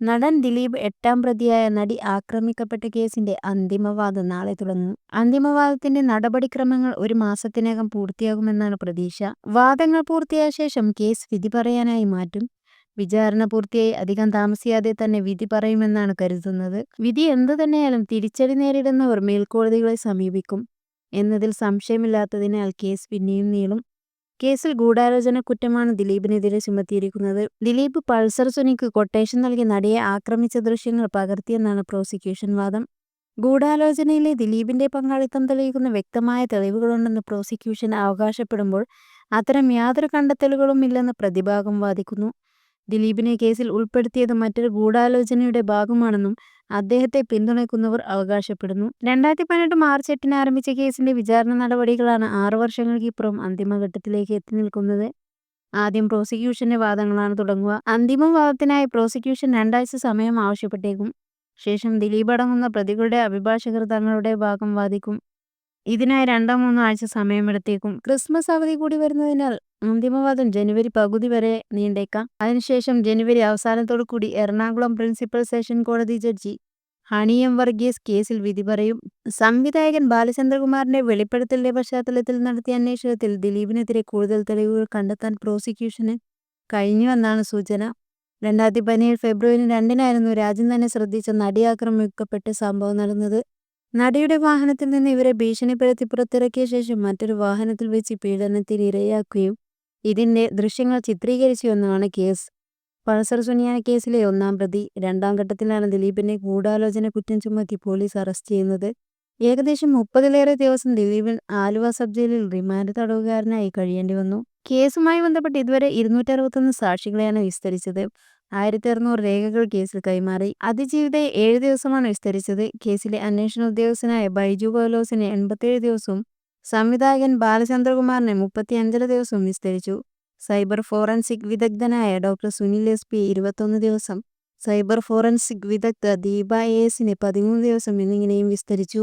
നടൻ ദിലീപ് എട്ടാം പ്രതിയായ നടി ആക്രമിക്കപ്പെട്ട കേസിന്റെ അന്തിമവാദം നാളെ തുടങ്ങും. അന്തിമവാദത്തിന്റെ നടപടിക്രമങ്ങൾ ഒരു മാസത്തിനകം പൂർത്തിയാകുമെന്നാണ് പ്രതീക്ഷ. വാദങ്ങൾ പൂർത്തിയായ ശേഷം കേസ് വിധി പറയാനായി മാറ്റും. വിചാരണ പൂർത്തിയായി അധികം താമസിയാതെ തന്നെ വിധി പറയുമെന്നാണ് കരുതുന്നത്. വിധി എന്തു തന്നെയാലും തിരിച്ചടി നേരിടുന്നവർ മേൽക്കോടതികളെ സമീപിക്കും. എന്നതിൽ സംശയമില്ലാത്തതിനാൽ കേസ് പിന്നെയും നീളും. കേസിൽ ഗൂഢാലോചന കുറ്റമാണ് ദിലീപിനെതിരെ ചുമത്തിയിരിക്കുന്നത്. ദിലീപ് പൾസർ സുനിക്ക് കൊട്ടേഷൻ നൽകി നടിയെ ആക്രമിച്ച ദൃശ്യങ്ങൾ പകർത്തിയെന്നാണ് പ്രോസിക്യൂഷൻ വാദം. ഗൂഢാലോചനയിലെ ദിലീപിന്റെ പങ്കാളിത്തം തെളിയിക്കുന്ന വ്യക്തമായ തെളിവുകളുണ്ടെന്ന് പ്രോസിക്യൂഷൻ അവകാശപ്പെടുമ്പോൾ അത്തരം യാതൊരു കണ്ടെത്തലുകളും ഇല്ലെന്ന് പ്രതിഭാഗം വാദിക്കുന്നു. ദിലീപിനെ കേസിൽ ഉൾപ്പെടുത്തിയത് മറ്റൊരു ഗൂഢാലോചനയുടെ ഭാഗമാണെന്നും അദ്ദേഹത്തെ പിന്തുണയ്ക്കുന്നവർ അവകാശപ്പെടുന്നു. രണ്ടായിരത്തി പതിനെട്ട് മാർച്ച് എട്ടിന് ആരംഭിച്ച കേസിന്റെ വിചാരണ നടപടികളാണ് ആറു വർഷങ്ങൾക്കിപ്പുറം അന്തിമഘട്ടത്തിലേക്ക് എത്തി നിൽക്കുന്നത്. ആദ്യം പ്രോസിക്യൂഷന്റെ വാദങ്ങളാണ് തുടങ്ങുക. അന്തിമ വാദത്തിനായി പ്രോസിക്യൂഷൻ രണ്ടാഴ്ച സമയം ആവശ്യപ്പെട്ടേക്കും. ശേഷം ദിലീപ് അടങ്ങുന്ന പ്രതികളുടെ അഭിഭാഷകർ തങ്ങളുടെ ഭാഗം വാദിക്കും. ഇതിനായി രണ്ടോ മൂന്നോ ആഴ്ച സമയമെടുത്തേക്കും. ക്രിസ്മസ് അവധി കൂടി വരുന്നതിനാൽ അന്തിമവാദം ജനുവരി പകുതി വരെ നീണ്ടേക്കാം. അതിനുശേഷം ജനുവരി അവസാനത്തോടു കൂടി എറണാകുളം പ്രിൻസിപ്പൽ സെഷൻ കോടതി ജഡ്ജി ഹണിയം വർഗീസ് കേസിൽ വിധി പറയും. സംവിധായകൻ ബാലചന്ദ്രകുമാറിന്റെ വെളിപ്പെടുത്തലിന്റെ പശ്ചാത്തലത്തിൽ നടത്തിയ അന്വേഷണത്തിൽ ദിലീപിനെതിരെ കൂടുതൽ തെളിവുകൾ കണ്ടെത്താൻ പ്രോസിക്യൂഷന് കഴിഞ്ഞുവെന്നാണ് സൂചന. രണ്ടായിരത്തി പതിനേഴ് ഫെബ്രുവരി രണ്ടിനായിരുന്നു രാജ്യം തന്നെ ശ്രദ്ധിച്ച നടി ആക്രമിക്കപ്പെട്ട് സംഭവം നടന്നത്. നടിയുടെ വാഹനത്തിൽ നിന്ന് ഇവരെ ഭീഷണിപ്പെടുത്തി പുറത്തിറക്കിയ ശേഷം മറ്റൊരു വാഹനത്തിൽ വെച്ച് പീഡനത്തിന് ഇരയാക്കുകയും ഇതിന്റെ ദൃശ്യങ്ങൾ ചിത്രീകരിച്ചുവെന്നാണ് കേസ്. പൾസർ സുനിയാന കേസിലെ ഒന്നാം പ്രതി രണ്ടാം ഘട്ടത്തിലാണ് ദിലീപിനെ ഗൂഢാലോചന കുറ്റം ചുമത്തി പോലീസ് അറസ്റ്റ് ചെയ്യുന്നത്. ഏകദേശം മുപ്പതിലേറെ ദിവസം ദിലീപിൽ ആലുവ സബ് ജയിലിൽ റിമാൻഡ് തടവുകാരനായി കഴിയേണ്ടി വന്നു. കേസുമായി ബന്ധപ്പെട്ട് ഇതുവരെ ഇരുന്നൂറ്റി അറുപത്തൊന്ന് സാക്ഷികളെയാണ് വിസ്തരിച്ചത്. ആയിരത്തി അറുന്നൂറ് രേഖകൾ കേസിൽ കൈമാറി. അതിജീവിതയെ ഏഴ് ദിവസമാണ് വിസ്തരിച്ചത്. കേസിലെ അന്വേഷണ ഉദ്യോഗസ്ഥനായ ബൈജു പൗലോസിന് എൺപത്തിയേഴ് ദിവസവും സംവിധായകൻ ബാലചന്ദ്രകുമാറിനെ മുപ്പത്തിയഞ്ചര ദിവസവും വിസ്തരിച്ചു. സൈബർ ഫോറൻസിക് വിദഗ്ധനായ ഡോക്ടർ സുനിൽ എസ് പി ഇരുപത്തൊന്ന് ദിവസം സൈബർ ഫോറൻസിക് വിദഗ്ധ ദീപ എസിന് പതിമൂന്ന് ദിവസം എന്നിങ്ങനെയും വിസ്തരിച്ചു.